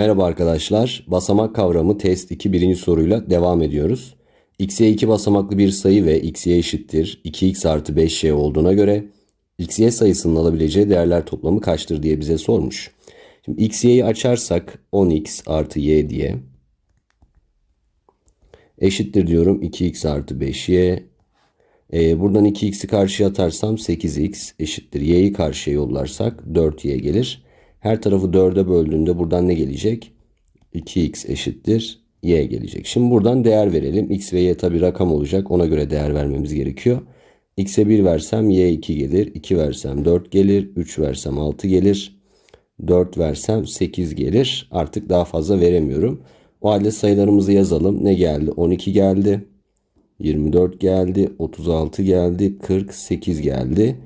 Merhaba arkadaşlar. Basamak kavramı test 2 birinci soruyla devam ediyoruz. x'ye 2 basamaklı bir sayı ve x'ye eşittir 2x artı 5y olduğuna göre xy sayısının alabileceği değerler toplamı kaçtır diye bize sormuş. Şimdi xy'yi açarsak 10x artı y diye eşittir diyorum 2x artı 5y. Ee, buradan 2x'i karşıya atarsam 8x eşittir y'yi karşıya yollarsak 4y gelir. Her tarafı 4'e böldüğünde buradan ne gelecek? 2x eşittir y gelecek. Şimdi buradan değer verelim. x ve y tabi rakam olacak. Ona göre değer vermemiz gerekiyor. x'e 1 versem y 2 gelir. 2 versem 4 gelir. 3 versem 6 gelir. 4 versem 8 gelir. Artık daha fazla veremiyorum. O halde sayılarımızı yazalım. Ne geldi? 12 geldi. 24 geldi. 36 geldi. 48 geldi.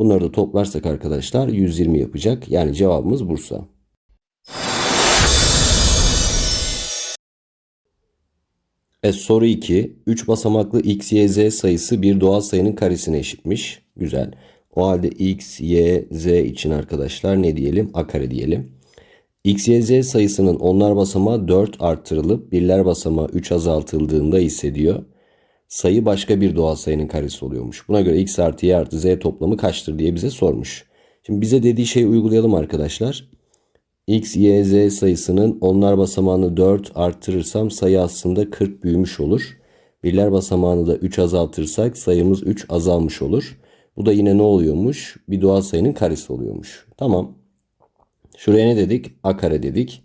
Bunları da toplarsak arkadaşlar 120 yapacak. Yani cevabımız Bursa. Evet soru 2. 3 basamaklı x, y, z sayısı bir doğal sayının karesine eşitmiş. Güzel. O halde x, y, z için arkadaşlar ne diyelim? A kare diyelim. x, y, z sayısının onlar basamağı 4 arttırılıp birler basamağı 3 azaltıldığında hissediyor. Sayı başka bir doğal sayının karesi oluyormuş. Buna göre x artı y artı z toplamı kaçtır diye bize sormuş. Şimdi bize dediği şeyi uygulayalım arkadaşlar. x, y, z sayısının onlar basamağını 4 arttırırsam sayı aslında 40 büyümüş olur. Birler basamağını da 3 azaltırsak sayımız 3 azalmış olur. Bu da yine ne oluyormuş? Bir doğal sayının karesi oluyormuş. Tamam. Şuraya ne dedik? A kare dedik.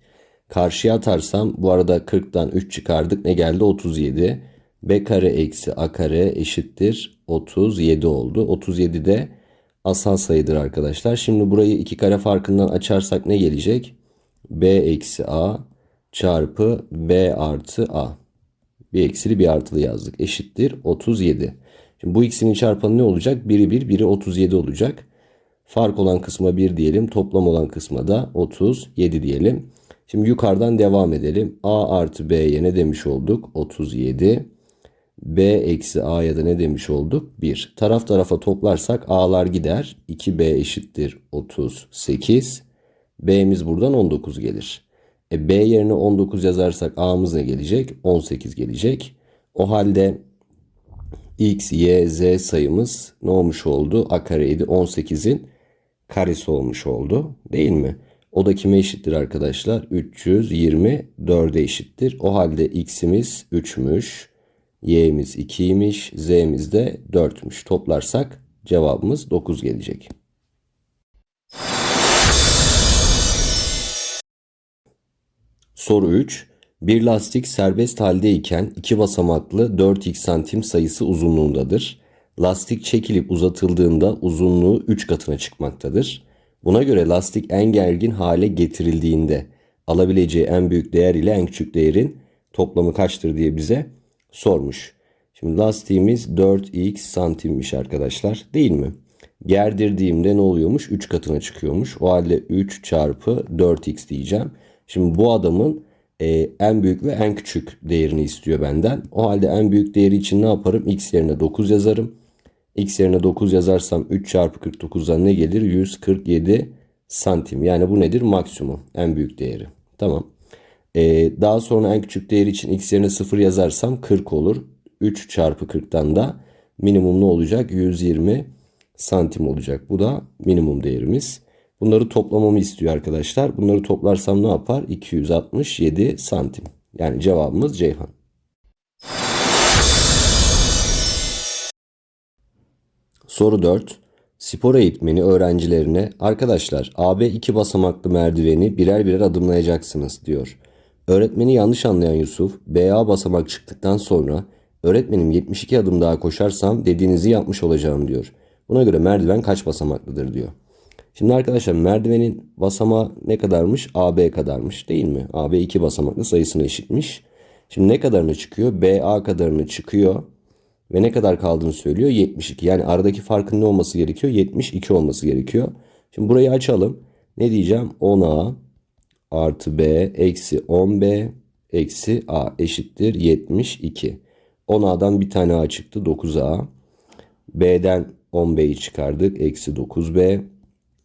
Karşıya atarsam bu arada 40'tan 3 çıkardık. Ne geldi? 37. B kare eksi A kare eşittir 37 oldu. 37 de asal sayıdır arkadaşlar. Şimdi burayı iki kare farkından açarsak ne gelecek? B eksi A çarpı B artı A. Bir eksili bir artılı yazdık. Eşittir 37. Şimdi bu ikisinin çarpanı ne olacak? Biri 1, biri 37 olacak. Fark olan kısma 1 diyelim. Toplam olan kısma da 37 diyelim. Şimdi yukarıdan devam edelim. A artı B'ye ne demiş olduk? 37. B eksi A'ya da ne demiş olduk? 1. Taraf tarafa toplarsak A'lar gider. 2B eşittir 38. B'miz buradan 19 gelir. E B yerine 19 yazarsak A'mız ne gelecek? 18 gelecek. O halde X, Y, Z sayımız ne olmuş oldu? A kareydi. 18'in karesi olmuş oldu. Değil mi? O da kime eşittir arkadaşlar? 324'e eşittir. O halde X'imiz 3'müş. Y'miz 2'ymiş. Z'miz de 4'müş. Toplarsak cevabımız 9 gelecek. Soru 3. Bir lastik serbest haldeyken iki basamaklı 4x santim sayısı uzunluğundadır. Lastik çekilip uzatıldığında uzunluğu 3 katına çıkmaktadır. Buna göre lastik en gergin hale getirildiğinde alabileceği en büyük değer ile en küçük değerin toplamı kaçtır diye bize sormuş. Şimdi lastiğimiz 4x santimmiş arkadaşlar değil mi? Gerdirdiğimde ne oluyormuş? 3 katına çıkıyormuş. O halde 3 çarpı 4x diyeceğim. Şimdi bu adamın e, en büyük ve en küçük değerini istiyor benden. O halde en büyük değeri için ne yaparım? x yerine 9 yazarım. x yerine 9 yazarsam 3 çarpı 49'dan ne gelir? 147 santim. Yani bu nedir? Maksimum. En büyük değeri. Tamam. Ee, daha sonra en küçük değer için x yerine 0 yazarsam 40 olur. 3 çarpı 40'tan da minimum ne olacak? 120 santim olacak. Bu da minimum değerimiz. Bunları toplamamı istiyor arkadaşlar. Bunları toplarsam ne yapar? 267 santim. Yani cevabımız Ceyhan. Soru 4. Spor eğitmeni öğrencilerine arkadaşlar AB iki basamaklı merdiveni birer birer adımlayacaksınız diyor. Öğretmeni yanlış anlayan Yusuf BA basamak çıktıktan sonra öğretmenim 72 adım daha koşarsam dediğinizi yapmış olacağım diyor. Buna göre merdiven kaç basamaklıdır diyor. Şimdi arkadaşlar merdivenin basamağı ne kadarmış? AB kadarmış değil mi? AB iki basamaklı sayısına eşitmiş. Şimdi ne kadarını çıkıyor? BA kadarını çıkıyor. Ve ne kadar kaldığını söylüyor? 72. Yani aradaki farkın ne olması gerekiyor? 72 olması gerekiyor. Şimdi burayı açalım. Ne diyeceğim? 10A artı B eksi 10B eksi A eşittir 72. 10A'dan bir tane A çıktı 9A. B'den 10B'yi çıkardık. Eksi 9B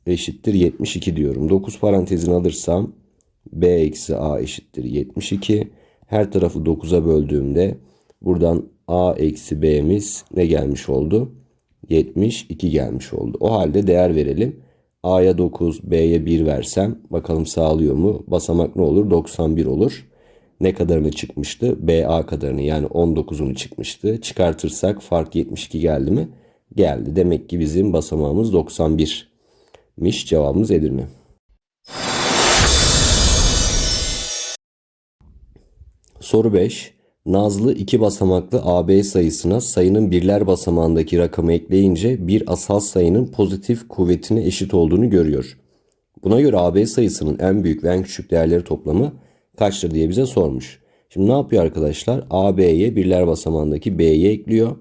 eşittir 72 diyorum. 9 parantezini alırsam B eksi A eşittir 72. Her tarafı 9'a böldüğümde buradan A eksi B'miz ne gelmiş oldu? 72 gelmiş oldu. O halde değer verelim. A'ya 9, B'ye 1 versem bakalım sağlıyor mu? Basamak ne olur? 91 olur. Ne kadarını çıkmıştı? BA kadarını yani 19'unu çıkmıştı. Çıkartırsak fark 72 geldi mi? Geldi. Demek ki bizim basamağımız 91'miş. Cevabımız Edirne. Soru 5. Nazlı iki basamaklı AB sayısına sayının birler basamağındaki rakamı ekleyince bir asal sayının pozitif kuvvetine eşit olduğunu görüyor. Buna göre AB sayısının en büyük ve en küçük değerleri toplamı kaçtır diye bize sormuş. Şimdi ne yapıyor arkadaşlar? AB'ye birler basamağındaki B'yi ekliyor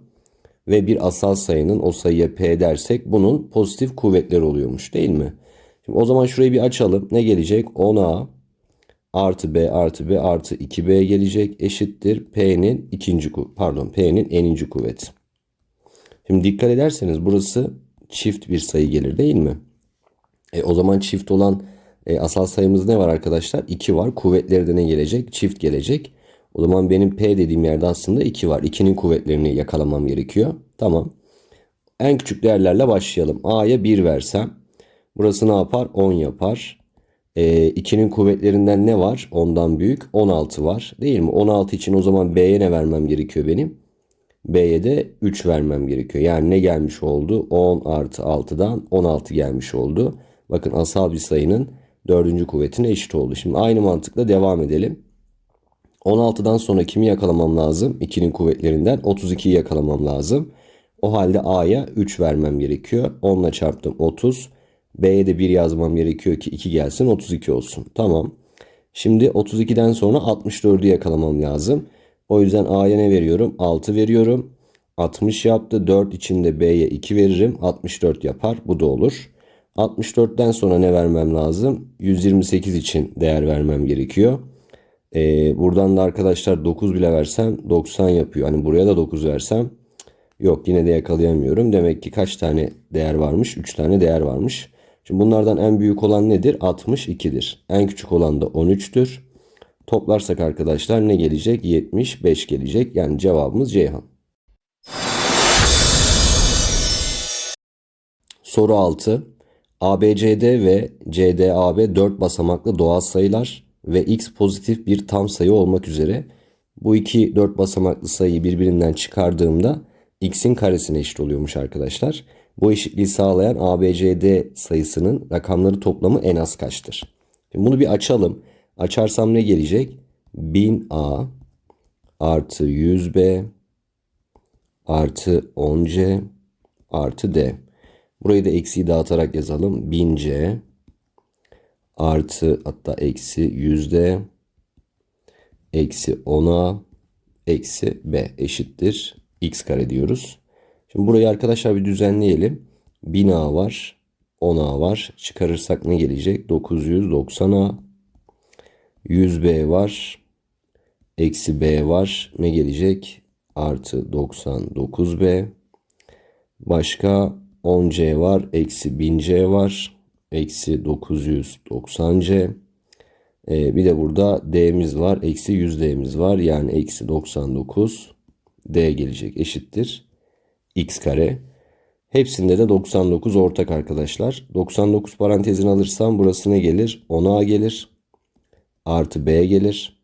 ve bir asal sayının o sayıya P dersek bunun pozitif kuvvetleri oluyormuş değil mi? Şimdi o zaman şurayı bir açalım. Ne gelecek? 10A artı B artı B artı 2B gelecek eşittir P'nin ikinci pardon P'nin eninci kuvveti. Şimdi dikkat ederseniz burası çift bir sayı gelir değil mi? E, o zaman çift olan e, asal sayımız ne var arkadaşlar? 2 var. Kuvvetleri de ne gelecek? Çift gelecek. O zaman benim P dediğim yerde aslında 2 var. 2'nin kuvvetlerini yakalamam gerekiyor. Tamam. En küçük değerlerle başlayalım. A'ya 1 versem burası ne yapar? 10 yapar. E, 2'nin kuvvetlerinden ne var? Ondan büyük. 16 var. Değil mi? 16 için o zaman B'ye ne vermem gerekiyor benim? B'ye de 3 vermem gerekiyor. Yani ne gelmiş oldu? 10 artı 6'dan 16 gelmiş oldu. Bakın asal bir sayının dördüncü kuvvetine eşit oldu. Şimdi aynı mantıkla devam edelim. 16'dan sonra kimi yakalamam lazım? 2'nin kuvvetlerinden 32'yi yakalamam lazım. O halde A'ya 3 vermem gerekiyor. 10 ile çarptım 30. B'ye de 1 yazmam gerekiyor ki 2 gelsin 32 olsun. Tamam. Şimdi 32'den sonra 64'ü yakalamam lazım. O yüzden A'ya ne veriyorum? 6 veriyorum. 60 yaptı. 4 içinde B'ye 2 veririm. 64 yapar. Bu da olur. 64'ten sonra ne vermem lazım? 128 için değer vermem gerekiyor. Ee, buradan da arkadaşlar 9 bile versem 90 yapıyor. Hani buraya da 9 versem yok yine de yakalayamıyorum. Demek ki kaç tane değer varmış? 3 tane değer varmış. Şimdi bunlardan en büyük olan nedir? 62'dir. En küçük olan da 13'tür. Toplarsak arkadaşlar ne gelecek? 75 gelecek. Yani cevabımız Ceyhan. Soru 6. ABCD ve CDAB 4 basamaklı doğal sayılar ve x pozitif bir tam sayı olmak üzere bu iki 4 basamaklı sayıyı birbirinden çıkardığımda x'in karesine eşit oluyormuş arkadaşlar. Bu eşitliği sağlayan ABCD sayısının rakamları toplamı en az kaçtır? Şimdi bunu bir açalım. Açarsam ne gelecek? 1000A artı 100B artı 10C artı D. Burayı da eksiği dağıtarak yazalım. 1000C artı hatta eksi 100D eksi 10A eksi B eşittir. X kare diyoruz. Şimdi burayı arkadaşlar bir düzenleyelim. 1000A var. 10A var. Çıkarırsak ne gelecek? 990A. 100B var. Eksi B var. Ne gelecek? Artı 99B. Başka 10C var. Eksi 1000C var. Eksi 990C. Ee, bir de burada D'miz var. Eksi 100D'miz var. Yani eksi 99 D gelecek. Eşittir. X kare. Hepsinde de 99 ortak arkadaşlar. 99 parantezini alırsam burası ne gelir? 10A gelir. Artı B gelir.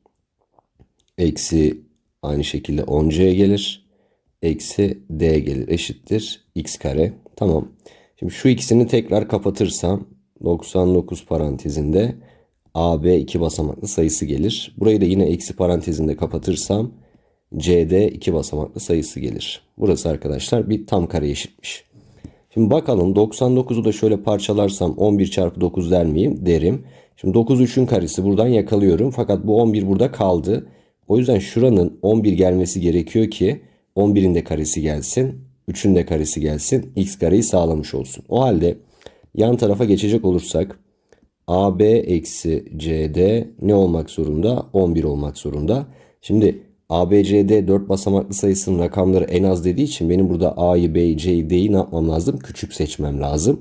Eksi aynı şekilde 10C gelir. Eksi D gelir. Eşittir. X kare. Tamam. Şimdi şu ikisini tekrar kapatırsam 99 parantezinde AB iki basamaklı sayısı gelir. Burayı da yine eksi parantezinde kapatırsam CD iki basamaklı sayısı gelir. Burası arkadaşlar bir tam kare eşitmiş. Şimdi bakalım 99'u da şöyle parçalarsam 11 çarpı 9 der miyim? Derim. Şimdi 9 3'ün karesi buradan yakalıyorum. Fakat bu 11 burada kaldı. O yüzden şuranın 11 gelmesi gerekiyor ki 11'in de karesi gelsin. 3'ün de karesi gelsin. X kareyi sağlamış olsun. O halde yan tarafa geçecek olursak AB eksi CD ne olmak zorunda? 11 olmak zorunda. Şimdi ABCD 4 basamaklı sayısının rakamları en az dediği için benim burada A'yı, B'yi, C'yi, D'yi ne yapmam lazım? Küçük seçmem lazım.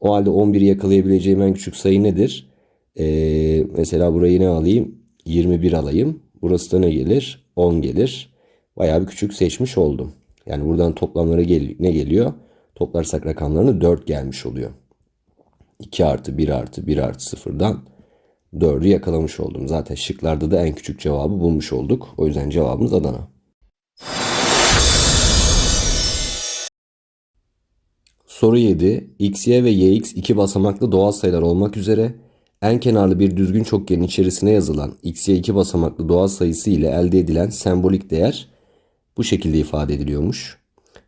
O halde 11'i yakalayabileceğim en küçük sayı nedir? Ee, mesela burayı ne alayım? 21 alayım. Burası da ne gelir? 10 gelir. Bayağı bir küçük seçmiş oldum. Yani buradan toplamları gel ne geliyor? Toplarsak rakamlarını 4 gelmiş oluyor. 2 artı 1 artı 1 artı 0'dan 4'ü yakalamış oldum. Zaten şıklarda da en küçük cevabı bulmuş olduk. O yüzden cevabımız Adana. Soru 7. X, Y ve YX iki basamaklı doğal sayılar olmak üzere en kenarlı bir düzgün çokgenin içerisine yazılan x, y iki basamaklı doğal sayısı ile elde edilen sembolik değer bu şekilde ifade ediliyormuş.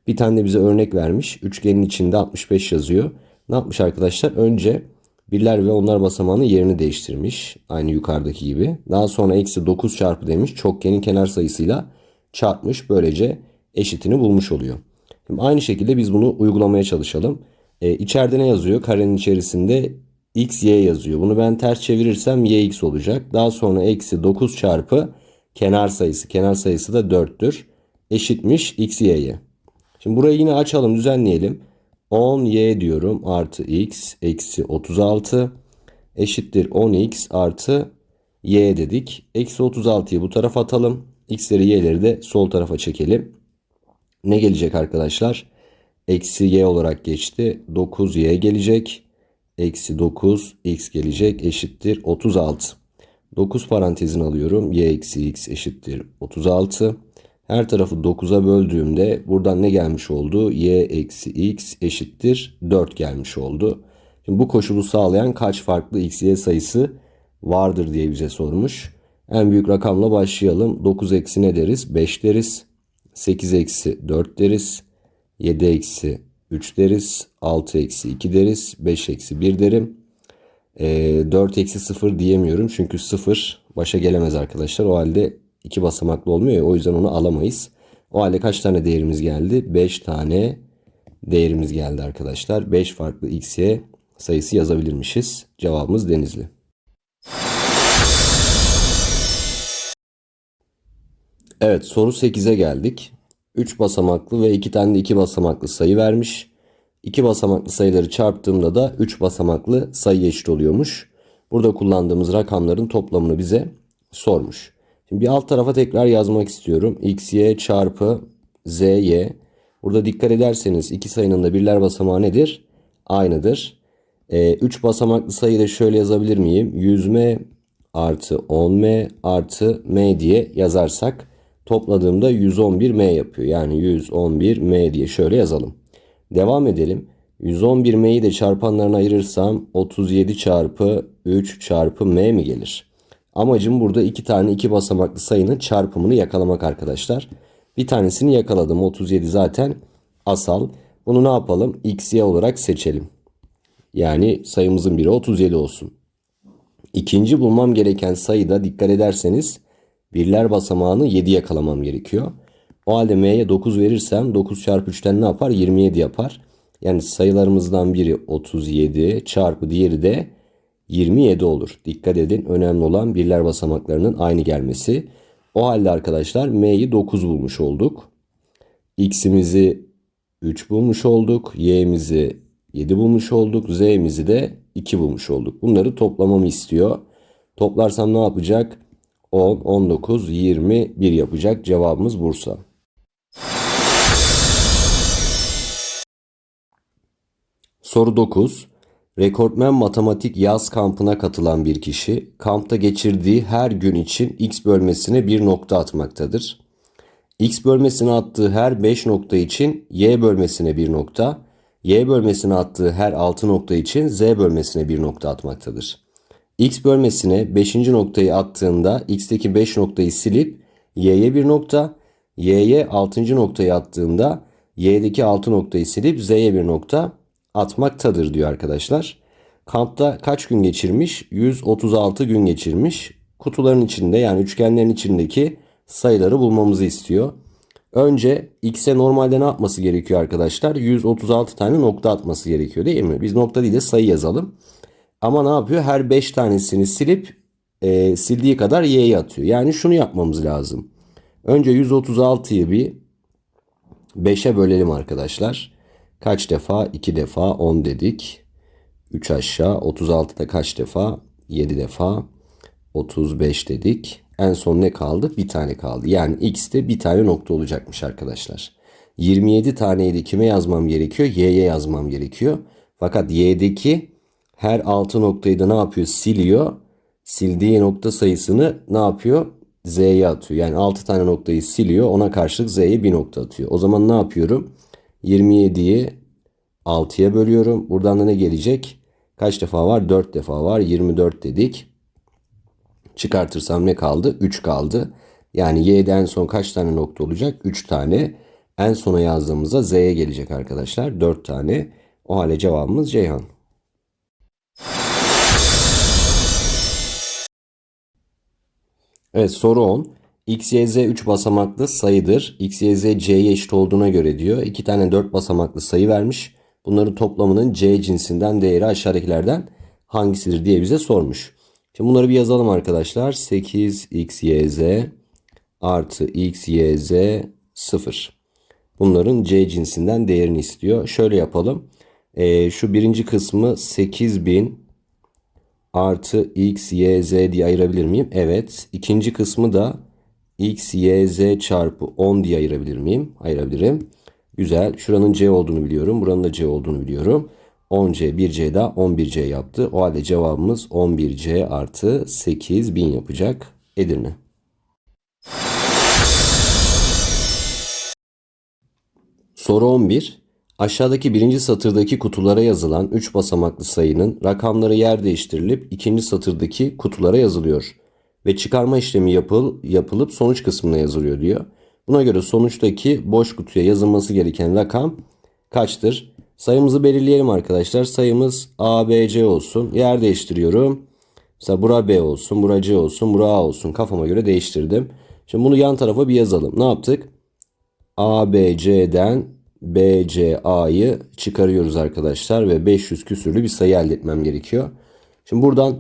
Bir tane de bize örnek vermiş. Üçgenin içinde 65 yazıyor. Ne yapmış arkadaşlar? Önce birler ve onlar basamağının yerini değiştirmiş. Aynı yukarıdaki gibi. Daha sonra eksi 9 çarpı demiş. Çokgenin kenar sayısıyla çarpmış. Böylece eşitini bulmuş oluyor. Şimdi aynı şekilde biz bunu uygulamaya çalışalım. Ee, içeride ne yazıyor? Karenin içerisinde x, y yazıyor. Bunu ben ters çevirirsem y x olacak. Daha sonra eksi 9 çarpı kenar sayısı. Kenar sayısı da 4'tür. Eşitmiş x, y'ye. Şimdi burayı yine açalım düzenleyelim. 10y diyorum artı x eksi 36 eşittir 10x artı y dedik. Eksi 36'yı bu tarafa atalım. x'leri y'leri de sol tarafa çekelim. Ne gelecek arkadaşlar? Eksi y olarak geçti. 9y gelecek. Eksi 9 x gelecek eşittir 36. 9 parantezini alıyorum. y eksi x eşittir 36. Her tarafı 9'a böldüğümde buradan ne gelmiş oldu? y eksi x eşittir 4 gelmiş oldu. Şimdi bu koşulu sağlayan kaç farklı x, y sayısı vardır diye bize sormuş. En büyük rakamla başlayalım. 9 eksi ne deriz? 5 deriz. 8 eksi 4 deriz. 7 eksi 3 deriz. 6 eksi 2 deriz. 5 eksi 1 derim. E, 4 eksi 0 diyemiyorum. Çünkü 0 başa gelemez arkadaşlar. O halde 2 basamaklı olmuyor ya. O yüzden onu alamayız. O halde kaç tane değerimiz geldi? 5 tane değerimiz geldi arkadaşlar. 5 farklı x, y sayısı yazabilirmişiz. Cevabımız Denizli. Evet soru 8'e geldik. 3 basamaklı ve 2 tane de 2 basamaklı sayı vermiş. 2 basamaklı sayıları çarptığımda da 3 basamaklı sayı eşit oluyormuş. Burada kullandığımız rakamların toplamını bize sormuş. Şimdi bir alt tarafa tekrar yazmak istiyorum. x, y çarpı z, y. Burada dikkat ederseniz iki sayının da birler basamağı nedir? Aynıdır. 3 ee, basamaklı sayıyı da şöyle yazabilir miyim? 100m artı 10m artı m diye yazarsak topladığımda 111m yapıyor. Yani 111m diye şöyle yazalım. Devam edelim. 111m'yi de çarpanlarına ayırırsam 37 çarpı 3 çarpı m mi gelir? Amacım burada iki tane iki basamaklı sayının çarpımını yakalamak arkadaşlar. Bir tanesini yakaladım. 37 zaten asal. Bunu ne yapalım? x, y olarak seçelim. Yani sayımızın biri 37 olsun. İkinci bulmam gereken sayıda dikkat ederseniz birler basamağını 7 yakalamam gerekiyor. O halde m'ye 9 verirsem 9 çarpı 3'ten ne yapar? 27 yapar. Yani sayılarımızdan biri 37 çarpı diğeri de 27 olur. Dikkat edin önemli olan birler basamaklarının aynı gelmesi. O halde arkadaşlar m'yi 9 bulmuş olduk. x'imizi 3 bulmuş olduk. y'mizi 7 bulmuş olduk. z'mizi de 2 bulmuş olduk. Bunları toplamamı istiyor. Toplarsam ne yapacak? 10, 19, 21 yapacak. Cevabımız Bursa. Soru 9. Rekortmen matematik yaz kampına katılan bir kişi kampta geçirdiği her gün için x bölmesine bir nokta atmaktadır. x bölmesine attığı her 5 nokta için y bölmesine bir nokta, y bölmesine attığı her 6 nokta için z bölmesine bir nokta atmaktadır. x bölmesine 5. noktayı attığında x'teki 5 noktayı silip y'ye bir nokta, y'ye 6. noktayı attığında y'deki 6 noktayı silip z'ye bir nokta atmaktadır diyor arkadaşlar. Kampta kaç gün geçirmiş? 136 gün geçirmiş. Kutuların içinde yani üçgenlerin içindeki sayıları bulmamızı istiyor. Önce x'e normalde ne yapması gerekiyor arkadaşlar? 136 tane nokta atması gerekiyor değil mi? Biz nokta değil de sayı yazalım. Ama ne yapıyor? Her 5 tanesini silip e, sildiği kadar y'ye atıyor. Yani şunu yapmamız lazım. Önce 136'yı bir 5'e bölelim arkadaşlar. Kaç defa? 2 defa 10 dedik. 3 aşağı 36'da kaç defa? 7 defa 35 dedik. En son ne kaldı? Bir tane kaldı. Yani x'te bir tane nokta olacakmış arkadaşlar. 27 taneydi kime yazmam gerekiyor? Y'ye yazmam gerekiyor. Fakat y'deki her 6 noktayı da ne yapıyor? Siliyor. Sildiği nokta sayısını ne yapıyor? Z'ye atıyor. Yani 6 tane noktayı siliyor. Ona karşılık Z'ye bir nokta atıyor. O zaman ne yapıyorum? 27'yi 6'ya bölüyorum. Buradan da ne gelecek? Kaç defa var? 4 defa var. 24 dedik. Çıkartırsam ne kaldı? 3 kaldı. Yani y'de en son kaç tane nokta olacak? 3 tane. En sona yazdığımızda z'ye gelecek arkadaşlar. 4 tane. O halde cevabımız Ceyhan. Evet soru 10. X, Y, Z 3 basamaklı sayıdır. X, Y, C'ye eşit olduğuna göre diyor. 2 tane 4 basamaklı sayı vermiş. Bunların toplamının C cinsinden değeri aşağıdakilerden hangisidir diye bize sormuş. Şimdi bunları bir yazalım arkadaşlar. 8 X, Y, Z artı X, Y, Z 0. Bunların C cinsinden değerini istiyor. Şöyle yapalım. Ee, şu birinci kısmı 8000 artı x, y, z diye ayırabilir miyim? Evet. İkinci kısmı da x, y, z çarpı 10 diye ayırabilir miyim? Ayırabilirim. Güzel. Şuranın c olduğunu biliyorum. Buranın da c olduğunu biliyorum. 10c, 1c daha 11c yaptı. O halde cevabımız 11c artı 8000 yapacak. Edirne. Soru 11. Aşağıdaki birinci satırdaki kutulara yazılan 3 basamaklı sayının rakamları yer değiştirilip ikinci satırdaki kutulara yazılıyor. Ve çıkarma işlemi yapıl, yapılıp sonuç kısmına yazılıyor diyor. Buna göre sonuçtaki boş kutuya yazılması gereken rakam kaçtır? Sayımızı belirleyelim arkadaşlar. Sayımız A, B, C olsun. Yer değiştiriyorum. Mesela bura B olsun, bura C olsun, bura A olsun. Kafama göre değiştirdim. Şimdi bunu yan tarafa bir yazalım. Ne yaptık? A, B, C'den BCA'yı çıkarıyoruz arkadaşlar ve 500 küsürlü bir sayı elde etmem gerekiyor. Şimdi buradan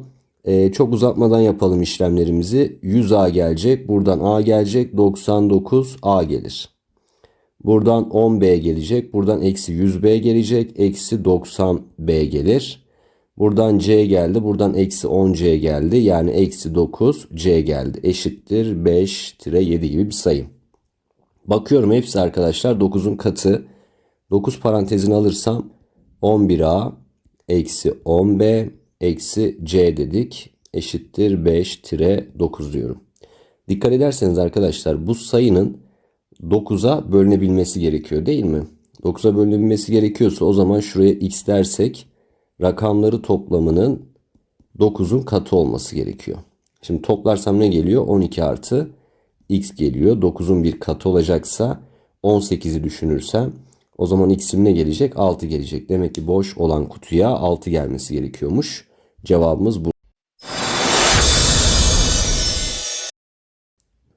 e, çok uzatmadan yapalım işlemlerimizi. 100A gelecek. Buradan A gelecek. 99A gelir. Buradan 10B gelecek. Buradan eksi 100B gelecek. Eksi 90B gelir. Buradan C geldi. Buradan eksi 10C geldi. Yani eksi 9C geldi. Eşittir 5-7 gibi bir sayı. Bakıyorum hepsi arkadaşlar 9'un katı. 9 parantezini alırsam 11a eksi 10b eksi c dedik. Eşittir 5-9 diyorum. Dikkat ederseniz arkadaşlar bu sayının 9'a bölünebilmesi gerekiyor değil mi? 9'a bölünebilmesi gerekiyorsa o zaman şuraya x dersek rakamları toplamının 9'un katı olması gerekiyor. Şimdi toplarsam ne geliyor? 12 artı x geliyor. 9'un bir katı olacaksa 18'i düşünürsem o zaman x'im ne gelecek? 6 gelecek. Demek ki boş olan kutuya 6 gelmesi gerekiyormuş. Cevabımız bu.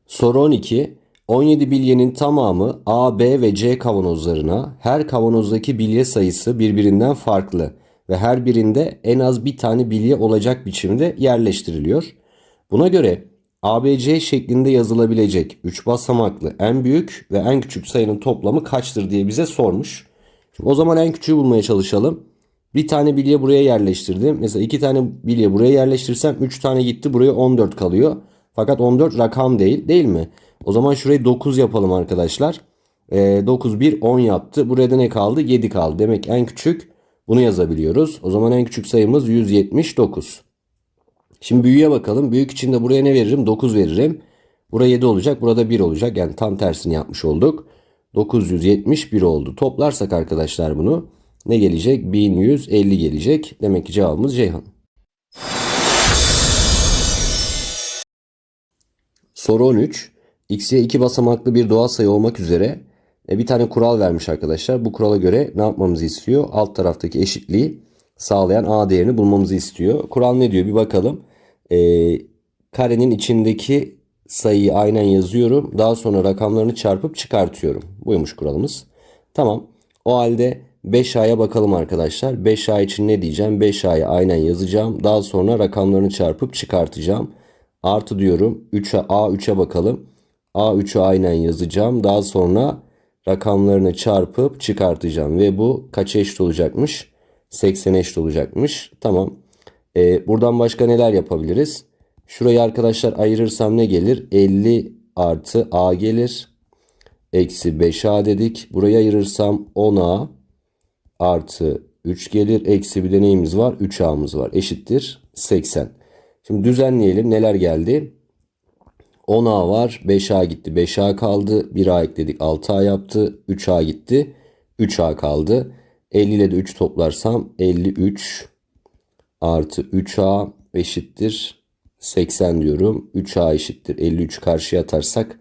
Soru 12. 17 bilyenin tamamı A, B ve C kavanozlarına her kavanozdaki bilye sayısı birbirinden farklı ve her birinde en az bir tane bilye olacak biçimde yerleştiriliyor. Buna göre ABC şeklinde yazılabilecek 3 basamaklı en büyük ve en küçük sayının toplamı kaçtır diye bize sormuş. Şimdi o zaman en küçüğü bulmaya çalışalım. Bir tane bilye buraya yerleştirdim. Mesela iki tane bilye buraya yerleştirsem 3 tane gitti buraya 14 kalıyor. Fakat 14 rakam değil değil mi? O zaman şurayı 9 yapalım arkadaşlar. E, 9 1 10 yaptı. Buraya da ne kaldı? 7 kaldı. Demek en küçük bunu yazabiliyoruz. O zaman en küçük sayımız 179. Şimdi büyüğe bakalım. Büyük için de buraya ne veririm? 9 veririm. Buraya 7 olacak. Burada 1 olacak. Yani tam tersini yapmış olduk. 971 oldu. Toplarsak arkadaşlar bunu ne gelecek? 1150 gelecek. Demek ki cevabımız Ceyhan. Soru 13. X'ye iki basamaklı bir doğal sayı olmak üzere e, bir tane kural vermiş arkadaşlar. Bu kurala göre ne yapmamızı istiyor? Alt taraftaki eşitliği sağlayan A değerini bulmamızı istiyor. Kural ne diyor? Bir bakalım e, karenin içindeki sayıyı aynen yazıyorum. Daha sonra rakamlarını çarpıp çıkartıyorum. Buymuş kuralımız. Tamam. O halde 5A'ya bakalım arkadaşlar. 5A için ne diyeceğim? 5A'yı aynen yazacağım. Daha sonra rakamlarını çarpıp çıkartacağım. Artı diyorum. 3'e A3'e bakalım. A3'ü aynen yazacağım. Daha sonra rakamlarını çarpıp çıkartacağım. Ve bu kaça eşit olacakmış? 80 eşit olacakmış. Tamam. Ee, buradan başka neler yapabiliriz? Şurayı arkadaşlar ayırırsam ne gelir? 50 artı a gelir. Eksi 5a dedik. Burayı ayırırsam 10a artı 3 gelir. Eksi bir de neyimiz var? 3a'mız var. Eşittir 80. Şimdi düzenleyelim. Neler geldi? 10A var. 5A gitti. 5A kaldı. 1A ekledik. 6A yaptı. 3A gitti. 3A kaldı. 50 ile de 3 toplarsam 53 artı 3A eşittir 80 diyorum. 3A eşittir 53 karşıya atarsak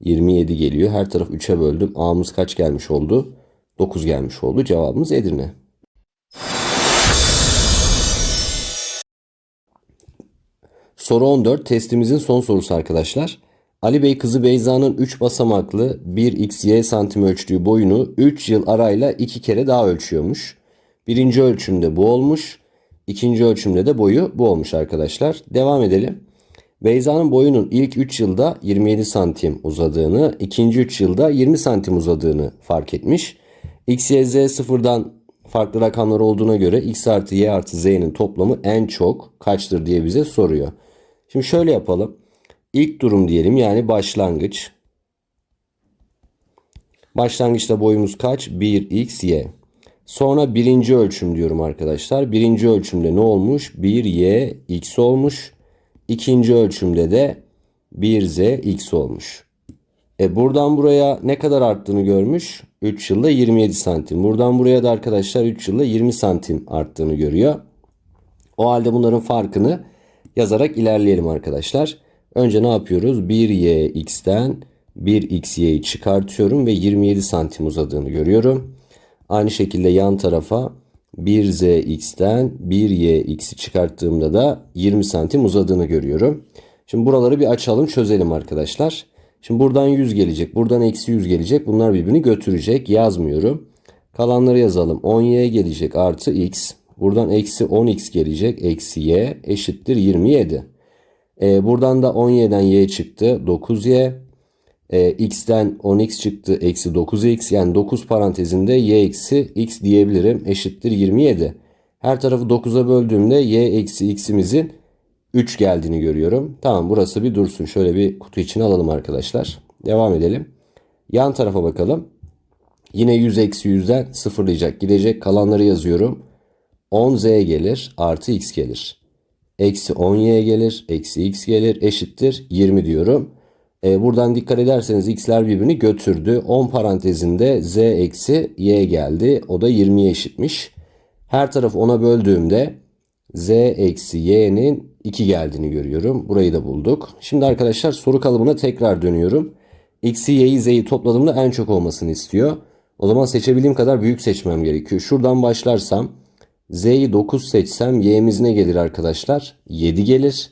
27 geliyor. Her taraf 3'e böldüm. A'mız kaç gelmiş oldu? 9 gelmiş oldu. Cevabımız Edirne. Soru 14 testimizin son sorusu arkadaşlar. Ali Bey kızı Beyza'nın 3 basamaklı 1xy santim ölçtüğü boyunu 3 yıl arayla 2 kere daha ölçüyormuş. Birinci ölçümde bu olmuş. İkinci ölçümde de boyu bu olmuş arkadaşlar. Devam edelim. Beyza'nın boyunun ilk 3 yılda 27 santim uzadığını, ikinci 3 yılda 20 santim uzadığını fark etmiş. X, Y, Z sıfırdan farklı rakamlar olduğuna göre X artı Y artı Z'nin toplamı en çok kaçtır diye bize soruyor. Şimdi şöyle yapalım. İlk durum diyelim yani başlangıç. Başlangıçta boyumuz kaç? 1x y. Sonra birinci ölçüm diyorum arkadaşlar. Birinci ölçümde ne olmuş? 1y x olmuş. İkinci ölçümde de 1z x olmuş. E buradan buraya ne kadar arttığını görmüş? 3 yılda 27 santim. Buradan buraya da arkadaşlar 3 yılda 20 santim arttığını görüyor. O halde bunların farkını yazarak ilerleyelim arkadaşlar. Önce ne yapıyoruz? 1y'x'ten 1xy'yi çıkartıyorum ve 27 santim uzadığını görüyorum. Aynı şekilde yan tarafa 1zx'ten 1y'x'i çıkarttığımda da 20 santim uzadığını görüyorum. Şimdi buraları bir açalım çözelim arkadaşlar. Şimdi buradan 100 gelecek. Buradan eksi 100 gelecek. Bunlar birbirini götürecek. Yazmıyorum. Kalanları yazalım. 10y gelecek artı x. Buradan eksi 10x gelecek. Eksi y eşittir 27. E, buradan da 17'den y çıktı. 9y. E, x'ten 10x çıktı. Eksi 9x. Yani 9 parantezinde y eksi x diyebilirim. Eşittir 27. Her tarafı 9'a böldüğümde y eksi x'imizin 3 geldiğini görüyorum. Tamam burası bir dursun. Şöyle bir kutu içine alalım arkadaşlar. Devam edelim. Yan tarafa bakalım. Yine 100 eksi 100'den sıfırlayacak. Gidecek kalanları yazıyorum. 10z gelir artı x gelir. Eksi 10y gelir eksi x gelir eşittir 20 diyorum. E, buradan dikkat ederseniz x'ler birbirini götürdü. 10 parantezinde z eksi y geldi. O da 20'ye eşitmiş. Her tarafı 10'a böldüğümde z eksi y'nin 2 geldiğini görüyorum. Burayı da bulduk. Şimdi arkadaşlar soru kalıbına tekrar dönüyorum. X'i y'yi z'yi topladığımda en çok olmasını istiyor. O zaman seçebildiğim kadar büyük seçmem gerekiyor. Şuradan başlarsam z'yi 9 seçsem y'miz ne gelir arkadaşlar? 7 gelir.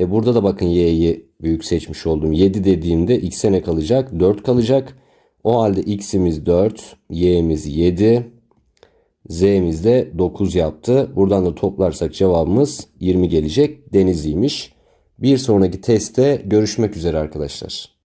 E burada da bakın y'yi büyük seçmiş oldum. 7 dediğimde x'e ne kalacak? 4 kalacak. O halde x'imiz 4, y'miz 7, z'miz de 9 yaptı. Buradan da toplarsak cevabımız 20 gelecek. Denizliymiş. Bir sonraki testte görüşmek üzere arkadaşlar.